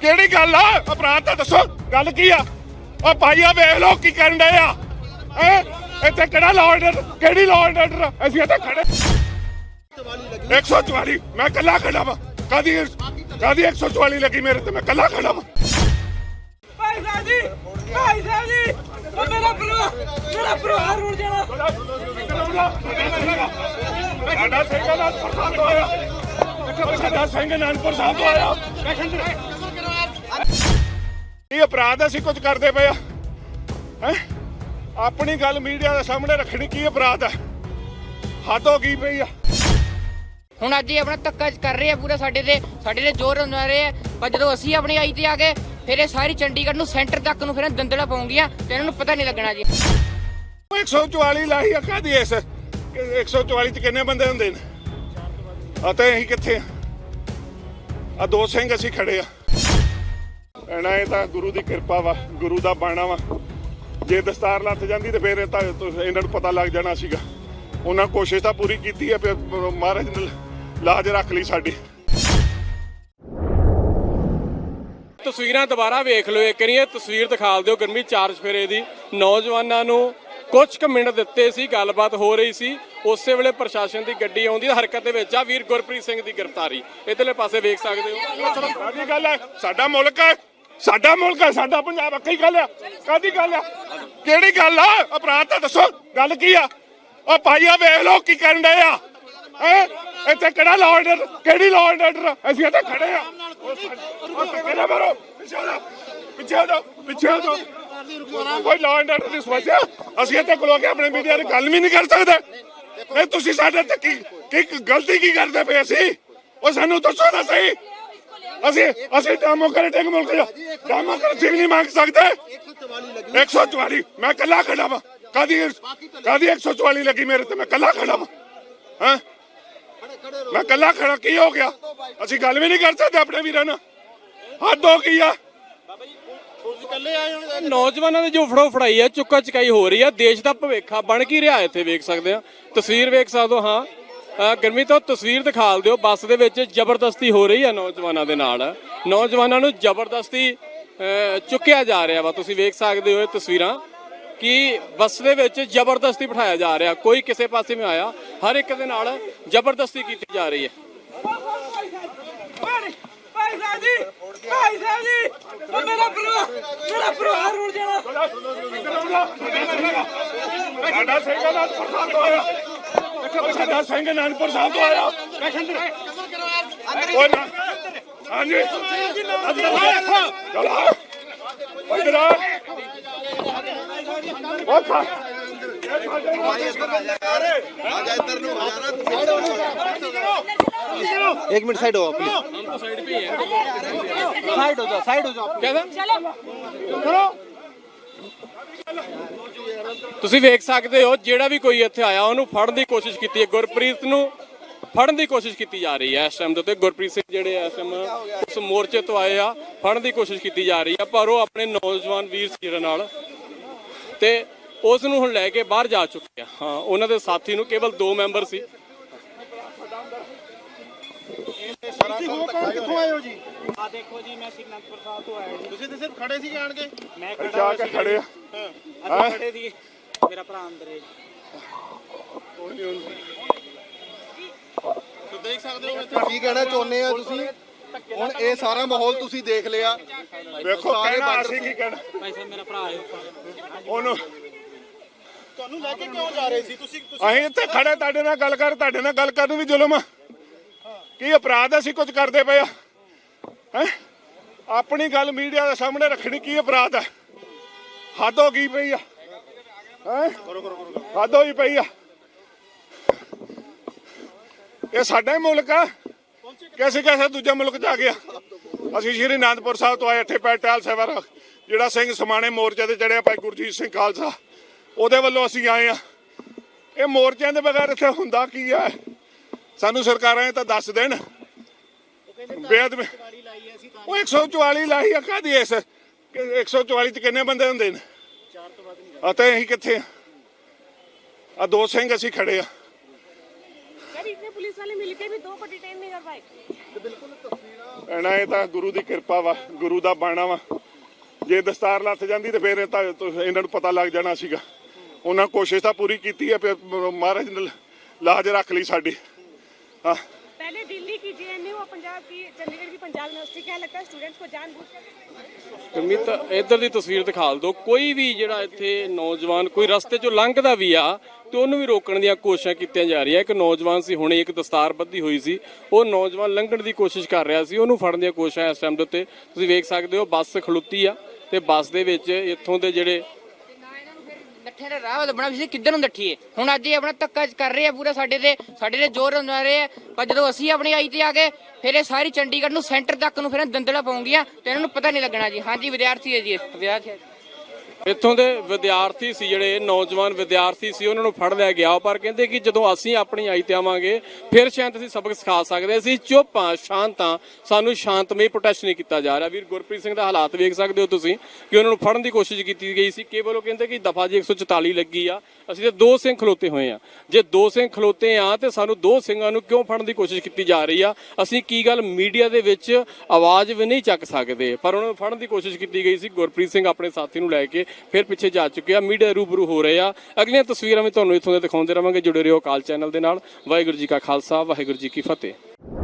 ਕਿਹੜੀ ਗੱਲ ਆ? ਅਪਰਾਧ ਤਾਂ ਦੱਸੋ ਗੱਲ ਕੀ ਆ? ਭਾਈਆ ਵੇਖ ਲੋ ਕੀ ਕਰਨ ਡਏ ਆ। ਹੈ? ਇੱਥੇ ਕਿਹੜਾ ਲਾਅ ਆਰਡਰ ਕਿਹੜੀ ਲਾਅ ਆਰਡਰ ਅਸੀਂ ਇੱਥੇ ਖੜੇ। 144 ਮੈਂ ਕੱਲਾ ਖੜਾ ਵਾ। ਕਾਦੀ ਕਾਦੀ 144 ਲੱਗੀ ਮੇਰੇ ਤੇ? ਮੈਂ ਕੱਲਾ ਖੜਾ ਵਾ। ਭਾਈ ਸਾਹਿਬ ਜੀ ਭਾਈ ਸਾਹਿਬ ਜੀ ਉਹ ਮੇਰਾ ਭਰਾ ਮੇਰਾ ਭਰਾ ਰੁੜ ਜਾਣਾ। ਸਾਡਾ ਸਿੰਘ ਸਾਡਾ ਅਨੰਦਪੁਰ ਸਾਹਿਬ ਤੋਂ ਆਇਆ। ਇਹ ਅਪਰਾਧ ਅਸੀਂ ਕੁਝ ਕਰਦੇ ਪਏ ਆ। ਹੈ? ਆਪਣੀ ਗੱਲ ਮੀਡੀਆ ਦੇ ਸਾਹਮਣੇ ਰੱਖਣੀ ਕੀ ਅਪਰਾਧ ਹੈ ਹੱਦ ਹੋ ਗਈ ਪਈ ਆ। ਹੁਣ ਅੱਜ ਇਹ ਆਪਣਾ ਧੱਕਾ ਕਰ ਰਹੇ ਆ ਪੂਰਾ ਸਾਡੇ ਤੇ ਸਾਡੇ ਤੇ ਜ਼ੋਰ ਲਾ ਰਹੇ ਆ ਪਰ ਜਦੋਂ ਅਸੀਂ ਆਪਣੀ ਆਈ ਤੇ ਆ ਗਏ ਫਿਰ ਇਹ ਸਾਰੀ ਚੰਡੀਗੜ੍ਹ ਨੂੰ ਸੈਂਟਰ ਤੱਕ ਨੂੰ ਫਿਰ ਦੰਦਲਾ ਪਾਉਂਗੀਆਂ ਤੇ ਇਹਨਾਂ ਨੂੰ ਪਤਾ ਨਹੀਂ ਲੱਗਣਾ ਜੀ। ਉਹ 144 ਲਾਹੀ ਆ ਕਾਦੀ ਇਸ। ਕਿ 144 ਚ ਕਿੰਨੇ ਬੰਦੇ ਹੁੰਦੇ ਨੇ? ਅਤੇ ਅਸੀਂ ਕਿੱਥੇ ਆ? ਆ ਦੋ ਸਿੰਘ ਅਸੀਂ ਖੜੇ ਆ। ਐਨਾ ਇਹ ਤਾਂ ਗੁਰੂ ਦੀ ਕਿਰਪਾ ਵਾ ਗੁਰੂ ਦਾ ਬਾਣਾ ਵਾ। ਜੇ ਦਸਤਾਰ ਲੱਥ ਜਾਂਦੀ ਤੇ ਫਿਰ ਇਹ ਤਾਂ ਇਹਨਾਂ ਨੂੰ ਪਤਾ ਲੱਗ ਜਾਣਾ ਸੀਗਾ। ਉਹਨਾਂ ਕੋਸ਼ਿਸ਼ ਤਾਂ ਪੂਰੀ ਕੀਤੀ ਹੈ ਪਰ ਮਹਾਰਾਜ ਨੇ ਲਾਜ ਰੱਖ ਲਈ ਸਾਡੀ। ਤਸਵੀਰਾਂ ਦੁਬਾਰਾ ਵੇਖ ਲਓ ਇੱਕ ਇਹ ਤਸਵੀਰ ਦਿਖਾਲ ਦਿਓ ਗਰਮੀ ਚਾਰ ਚਫੇਰੇ ਦੀ। ਨੌਜਵਾਨਾਂ ਨੂੰ ਕੁਝ ਕੁ ਮਿੰਟ ਦਿੱਤੇ ਸੀ ਗੱਲਬਾਤ ਹੋ ਰਹੀ ਸੀ। ਉਸੇ ਵੇਲੇ ਪ੍ਰਸ਼ਾਸਨ ਦੀ ਗੱਡੀ ਆਉਂਦੀ ਹਰਕਤ ਦੇ ਵਿੱਚ ਆ ਵੀਰ ਗੁਰਪ੍ਰੀਤ ਸਿੰਘ ਦੀ ਗ੍ਰਿਫਤਾਰੀ। ਇਧਰਲੇ ਪਾਸੇ ਵੇਖ ਸਕਦੇ ਹੋ। ਕਾਦੀ ਗੱਲ ਹੈ ਸਾਡਾ ਮੁਲਕ ਹੈ। ਸਾਡਾ ਮੁਲਕ ਹੈ ਸਾਡਾ ਪੰਜਾਬ ਹੈ ਕੀ ਗੱਲ ਆ? ਕਾਦੀ ਗੱਲ ਆ? ਕਿਹੜੀ ਗੱਲ ਆ? ਅਪਰਾਧ ਤਾਂ ਦੱਸੋ ਗੱਲ ਕੀ ਆ? ਉਹ ਭਾਈਆ ਵੇਖ ਲੋ ਕੀ ਕਰਨ ਡਏ ਆ। ਹੈ? ਇੱਥੇ ਕਿਹੜਾ ਲਾਅ ਆਰਡਰ ਕਿਹੜੀ ਲਾਅ ਆਰਡਰ ਅਸੀਂ ਇੱਥੇ ਖੜੇ ਆ। ਕਿਹੜਾ ਮਾਰੋ? ਪਿੱਛੇ ਜਾਓ, ਪਿੱਛੇ ਜਾਓ, ਪਿੱਛੇ ਜਾਓ। ਕੋਈ ਲਾਅ ਆਰਡਰ ਦੀ ਸਮੱਸਿਆ ਅਸੀਂ ਇੱਥੇ ਖਲੋ ਕੇ ਆਪਣੇ ਮੀਡੀਆ ਨਾਲ ਗੱਲ ਵੀ ਨਹੀਂ ਕਰ ਸਕਦੇ। ਇਹ ਤੁਸੀਂ ਸਾਡੇ ਤੇ ਕੀ ਕੀ ਗਲਤੀ ਕੀ ਕਰਦੇ ਪਏ ਅਸੀਂ? ਉਹ ਸਾਨੂੰ ਦੱਸੋ ਤਾਂ ਸਹੀ। ਅਸੀਂ ਅਸੀਂ ਡੈਮੋਕ੍ਰੈਟਿਕ ਮੁਲਕ ja ਡੈਮੋਕ੍ਰੇਸੀ ਨਹੀਂ ਮੰਗ ਸਕਦੇ। 144 ਮੈਂ ਕੱਲਾ ਖੜਾ ਵਾ। ਕਾਦੀ ਕਾਦੀ 144 ਲੱਗੀ ਮੇਰੇ ਤੇ? ਮੈਂ ਕੱਲਾ ਖੜਾ ਵਾ। ਹਾਂ? ਮੈਂ ਕੱਲਾ ਖੜਾ, ਕੀ ਹੋ ਗਿਆ? ਅਸੀਂ ਗੱਲ ਵੀ ਨਹੀਂ ਕਰ ਸਕਦੇ ਆਪਣੇ ਵੀਰਾਂ ਨਾਲ। ਹੱਦ ਹੋ ਗਈ ਆ। ਨੌਜਵਾਨਾਂ ਦੀ ਜੋ ਫੜੋ ਫੜਾਈ ਹੈ ਚੁੱਕਾ ਚਕਾਈ ਹੋ ਰਹੀ ਹੈ ਦੇਸ਼ ਦਾ ਭਵਿੱਖਾ ਬਣ ਕੀ ਰਿਹਾ ਇੱਥੇ, ਵੇਖ ਸਕਦੇ ਆ। ਤਸਵੀਰ ਵੇਖ ਸਕਦੇ ਹੋ, ਹਾਂ। ਗਰਮੀ ਤੋਂ ਤਸਵੀਰ ਦਿਖਾਲ ਦਿਓ। ਬੱਸ ਦੇ ਵਿੱਚ ਜ਼ਬਰਦਸਤੀ ਹੋ ਰਹੀ ਹੈ ਨੌਜਵਾਨਾਂ ਦੇ ਨਾਲ। ਨੌਜਵਾਨਾਂ ਨੂੰ ਜ਼ਬਰਦਸਤੀ ਚੁੱਕਿਆ ਜਾ ਰਿਹਾ ਵਾ। ਤੁਸੀਂ ਵੇਖ ਸਕਦੇ ਹੋ ਇਹ ਤਸਵੀਰਾਂ ਕਿ ਬੱਸ ਦੇ ਵਿੱਚ ਜ਼ਬਰਦਸਤੀ ਬਿਠਾਇਆ ਜਾ ਰਿਹਾ। ਕੋਈ ਕਿਸੇ ਪਾਸੇ ਨਹੀਂ ਆਇਆ। ਹਰ ਇੱਕ ਦੇ ਨਾਲ ਜ਼ਬਰਦਸਤੀ ਕੀਤੀ ਜਾ ਰਹੀ ਹੈ। ਭਾਈ ਭਾਈ ਸਾਹਿਬ ਜੀ ਭਾਈ ਸਾਹਿਬ ਜੀ ਉਹ ਮੇਰਾ ਭਰਾ ਮੇਰਾ ਭਰਾ ਰੁੜ ਜਾਣਾ। ਸਾਡਾ ਸਿੰਘ ਅਨੰਦਪੁਰ ਸਾਹਿਬ ਤੋਂ ਆਇਆ ਸਾਡਾ ਸਿੰਘ ਅਨੰਦਪੁਰ ਸਾਹਿਬ ਤੋਂ ਆਇਆ ਓਏ ਨਾ ਹਾਂਜੀ ਚਲੋ ਓਏ ਜਰਾ ਓ ਖਾ एक मिनट साइड हो प्लीज साइड हो जाओ साइड हो जाओ ਕਹਿੰਦਾ ਤੁਸੀਂ ਵੇਖ ਸਕਦੇ ਹੋ, ਜਿਹੜਾ ਵੀ ਕੋਈ ਇੱਥੇ ਆਇਆ, ਉਹਨੂੰ ਫੜਨ ਦੀ ਕੋਸ਼ਿਸ਼ ਕੀਤੀ ਹੈ। ਗੁਰਪ੍ਰੀਤ ਨੂੰ ਫੜਨ ਦੀ ਕੋਸ਼ਿਸ਼ ਕੀਤੀ ਜਾ ਰਹੀ ਹੈ ਇਸ ਟਾਈਮ ਦੇ ਉੱਤੇ। ਗੁਰਪ੍ਰੀਤ ਸਿੰਘ ਜਿਹੜੇ ਇਸ ਟਾਈਮ ਉਸ ਮੋਰਚੇ ਤੋਂ ਆਏ ਆ, ਫੜਨ ਦੀ ਕੋਸ਼ਿਸ਼ ਕੀਤੀ ਜਾ ਰਹੀ ਆ ਪਰ ਉਹ ਆਪਣੇ ਨੌਜਵਾਨ ਵੀਰ ਸੀਰ ਨਾਲ ਤੇ ਉਸ ਨੂੰ ਹੁਣ ਲੈ ਕੇ ਬਾਹਰ ਜਾ ਚੁੱਕੇ ਆ। ਹਾਂ, ਉਹਨਾਂ ਦੇ ਸਾਥੀ ਨੂੰ ਕੇਵਲ ਦੋ ਮੈਂਬਰ ਸੀ। ਕਿੱਥੋਂ ਆਏ ਹੋ ਜੀ? ਆ ਦੇਖੋ ਜੀ ਮੈਂ ਸਿਕੰਦਪੁਰ ਸਾਹਿਬ ਤੋਂ ਆਇਆ ਜੀ। ਤੁਸੀਂ ਤੇ ਸਿਰਫ ਖੜੇ ਸੀ ਜਾਣ ਕੇ? ਮੈਂ ਜਾ ਕੇ ਖੜੇ ਆ। ਅੱਗੇ ਖੜੇ ਸੀ ਮੇਰਾ ਭਰਾ ਅੰਦਰ ਹੈ ਸੋ ਦੇਖ ਸਕਦੇ ਹੋ ਇੱਥੇ ਕੀ ਕਹਿਣਾ ਚਾਹੁੰਦੇ ਆ ਤੁਸੀਂ? ਹੁਣ ਇਹ ਸਾਰਾ ਮਾਹੌਲ ਤੁਸੀਂ ਦੇਖ ਲਿਆ। ਵੇਖੋ ਸਾਰੇ ਕਹਿਣਾ ਅਸੀਂ ਕੀ ਕਹਿਣਾ? ਭਾਈ ਸਾਹਿਬ ਮੇਰਾ ਭਰਾ ਹੈ ਉਹਨੂੰ ਤੁਹਾਨੂੰ ਲੈ ਕੇ ਕਿਉਂ ਜਾ ਰਹੇ ਸੀ? ਤੁਸੀਂ ਅਸੀਂ ਇੱਥੇ ਖੜੇ ਤੁਹਾਡੇ ਨਾਲ ਗੱਲ ਕਰ ਤੁਹਾਡੇ ਨਾਲ ਗੱਲ ਕਰਨ ਵੀ ਜ਼ੁਲਮ ਆ। ਕੀ ਅਪਰਾਧ ਅਸੀਂ ਕੁਝ ਕਰਦੇ ਪਏ ਆ? ਹੈ? ਆਪਣੀ ਗੱਲ ਮੀਡੀਆ ਦੇ ਸਾਹਮਣੇ ਰੱਖਣੀ ਕੀ ਅਪਰਾਧ ਹੈ? ਹੱਦ ਹੋ ਗਈ ਪਈ ਆ। ਹੈ? ਹੱਦ ਹੋਈ ਪਈ ਆ। ਇਹ ਸਾਡਾ ਹੀ ਮੁਲਕ ਆ। ਕਿਸੇ ਕਿਸੇ ਦੂਜੇ ਮੁਲਕ ਜਾ ਗਿਆ। ਅਸੀਂ ਸ਼੍ਰੀ ਅਨੰਦਪੁਰ ਸਾਹਿਬ ਤੋਂ ਆਏ, ਇੱਥੇ ਪੈਟਾਲ ਸੇਵਰ, ਜਿਹੜਾ ਸਿੰਘ ਸਮਾਣੇ ਮੋਰਚੇ ਤੇ ਚੜਿਆ ਭਾਈ ਗੁਰਜੀਤ ਸਿੰਘ ਖਾਲਸਾ, ਉਹਦੇ ਵੱਲੋਂ ਅਸੀਂ ਆਏ ਆ। ਇਹ ਮੋਰਚਿਆਂ ਦੇ ਬਗੈਰ ਇੱਥੇ ਹੁੰਦਾ ਕੀ ਆ? ਸਾਨੂੰ ਸਰਕਾਰਾਂ ਇਹ ਤਾਂ ਦੱਸ ਦੇਣ। ਬੇਅਦਬ ਉਹ 144 ਲਾਈ ਆ ਕਾਦੀ ਇਸ? 144 ਚ ਕਿੰਨੇ ਬੰਦੇ ਹੁੰਦੇ ਨੇ? ਚਾਰ ਤੋਂ ਵੱਧ ਨਹੀਂ ਅਤੇ ਅਸੀਂ ਕਿੱਥੇ ਆ? ਦੋ ਸਿੰਘ ਅਸੀਂ ਖੜੇ ਆ। ਇਤਨੇ ਤੇ ਤਾਂ ਗੁਰੂ ਦੀ ਕਿਰਪਾ ਵਾ ਗੁਰੂ ਦਾ ਬਾਣਾ ਵਾ। ਜੇ ਦਸਤਾਰ ਲੱਥ ਜਾਂਦੀ ਤੇ ਫਿਰ ਇਹ ਇਹਨਾਂ ਨੂੰ ਪਤਾ ਲੱਗ ਜਾਣਾ ਸੀਗਾ। ਉਹਨਾਂ ਕੋਸ਼ਿਸ਼ ਤਾਂ ਪੂਰੀ ਕੀਤੀ ਆ ਮਹਾਰਾਜ ਨੇ ਲਾਜ ਰੱਖ ਲਈ ਸਾਡੀ। ਹਾਂ पहले दिल्ली की जेएनयू और पंजाब की चंडीगढ़ की पंजाब यूनिवर्सिटी क्या लगता है स्टूडेंट्स को जानबूझकर ਗਰਮੀਤ ਇੱਧਰ ਦੀ ਤਸਵੀਰ ਦਿਖਾ ਦਿਓ ਕੋਈ ਵੀ ਜਿਹੜਾ ਇੱਥੇ ਨੌਜਵਾਨ ਕੋਈ ਰਸਤੇ 'ਚੋਂ ਲੰਘਦਾ ਵੀ ਆ ਤੇ ਉਹਨੂੰ ਵੀ ਰੋਕਣ ਦੀਆਂ ਕੋਸ਼ਿਸ਼ਾਂ ਕੀਤੀਆਂ ਜਾ ਰਹੀਆਂ ਇੱਕ ਨੌਜਵਾਨ ਸੀ ਹੁਣੇ ਇੱਕ ਦਸਤਾਰ ਬੱਧੀ ਹੋਈ ਸੀ ਉਹ ਨੌਜਵਾਨ ਲੰਘਣ ਦੀ ਕੋਸ਼ਿਸ਼ ਕਰ ਰਿਹਾ ਸੀ ਉਹਨੂੰ ਫੜਨ ਦੀਆਂ ਕੋਸ਼ਿਸ਼ਾਂ ਇਸ ਟਾਈਮ ਦੇ ਉੱਤੇ ਤੁਸੀਂ ਵੇਖ ਸਕਦੇ ਹੋ ਬੱਸ ਖਲੋਤੀ ਆ ਤੇ ਬੱਸ ਦੇ ਵਿੱਚ ਇੱਥੋਂ ਦੇ ਜਿਹੜੇ ਨੱਠੇ ਦਾ ਰਾਹ ਲੱਭਣਾ ਵੀ ਸੀ ਕਿੱਧਰ ਨੂੰ ਨੱਠੀਏ ਹੁਣ ਅੱਜ ਇਹ ਆਪਣਾ ਧੱਕਾ ਕਰ ਰਹੇ ਆ, ਪੂਰਾ ਸਾਡੇ ਤੇ ਸਾਡੇ ਤੇ ਜ਼ੋਰ ਲਾ ਰਹੇ ਆ। ਪਰ ਜਦੋਂ ਅਸੀਂ ਆਪਣੀ ਆਈ ਤੇ ਆ ਗਏ, ਫਿਰ ਇਹ ਸਾਰੀ ਚੰਡੀਗੜ੍ਹ ਨੂੰ ਸੈਂਟਰ ਤੱਕ ਨੂੰ ਫਿਰ ਦੰਦਲਾ ਪਾਉਂਗੀਆਂ ਤੇ ਇਹਨਾਂ ਨੂੰ ਪਤਾ ਨਹੀਂ ਲੱਗਣਾ ਜੀ। ਹਾਂਜੀ, ਵਿਦਿਆਰਥੀ ਹੈ ਜੀ ਵਿਦਿਆਰਥੀ ਇੱਥੋਂ ਦੇ ਵਿਦਿਆਰਥੀ ਸੀ ਜਿਹੜੇ, ਨੌਜਵਾਨ ਵਿਦਿਆਰਥੀ ਸੀ, ਉਹਨਾਂ ਨੂੰ ਫੜ ਲਿਆ ਗਿਆ। ਪਰ ਕਹਿੰਦੇ ਕਿ ਜਦੋਂ ਅਸੀਂ ਆਪਣੀ ਆਈ ਤੇ ਆਵਾਂਗੇ, ਫਿਰ ਸ਼ਾਇਦ ਅਸੀਂ ਸਬਕ ਸਿਖਾ ਸਕਦੇ। ਅਸੀਂ ਚੁੱਪ ਹਾਂ, ਸ਼ਾਂਤ ਹਾਂ। ਸਾਨੂੰ ਸ਼ਾਂਤਮਈ ਪ੍ਰੋਟੈਸਟ ਨਹੀਂ ਕੀਤਾ ਜਾ ਰਿਹਾ। ਵੀਰ ਗੁਰਪ੍ਰੀਤ ਸਿੰਘ ਦਾ ਹਾਲਾਤ ਵੇਖ ਸਕਦੇ ਹੋ ਤੁਸੀਂ ਕਿ ਉਹਨਾਂ ਨੂੰ ਫੜਨ ਦੀ ਕੋਸ਼ਿਸ਼ ਕੀਤੀ ਗਈ ਸੀ। ਕੇਵਲ ਉਹ ਕਹਿੰਦੇ ਕਿ ਦਫਾ ਜੀ 144 ਲੱਗੀ ਆ। ਅਸੀਂ ਤੇ ਦੋ ਸਿੰਘ ਖਲੋਤੇ ਹੋਏ ਆ। ਜੇ ਦੋ ਸਿੰਘ ਖਲੋਤੇ ਆ, ਤੇ ਸਾਨੂੰ ਦੋ ਸਿੰਘਾਂ ਨੂੰ ਕਿਉਂ ਫੜਨ ਦੀ ਕੋਸ਼ਿਸ਼ ਕੀਤੀ ਜਾ ਰਹੀ ਆ? ਅਸੀਂ ਕੀ ਗੱਲ ਮੀਡੀਆ ਦੇ ਵਿੱਚ ਆਵਾਜ਼ ਵੀ ਨਹੀਂ ਚੱਕ ਸਕਦੇ? ਪਰ ਉਹਨਾਂ ਨੂੰ ਫੜਨ ਦੀ ਕੋਸ਼ਿਸ਼ ਕੀਤੀ ਗਈ ਸੀ। ਗੁਰਪ੍ਰੀਤ ਸਿੰਘ ਆਪਣੇ ਸਾਥੀ ਨੂੰ ਲੈ ਕੇ ਫਿਰ ਪਿੱਛੇ ਜਾ ਚੁੱਕੇ ਆ, ਮੀਡੀਆ ਰੂਬਰੂ ਹੋ ਰਹੇ ਆ। ਅਗਲੀਆਂ ਤਸਵੀਰਾਂ ਵੀ ਤੁਹਾਨੂੰ ਇੱਥੋਂ ਦੇ ਦਿਖਾਉਂਦੇ ਰਵਾਂਗੇ। ਜੁੜੇ ਰਹੋ ਕਾਲ ਚੈਨਲ ਦੇ ਨਾਲ। ਵਾਹਿਗੁਰੂ ਜੀ ਕਾ ਖਾਲਸਾ, ਵਾਹਿਗੁਰੂ ਜੀ ਕੀ ਫਤਿਹ।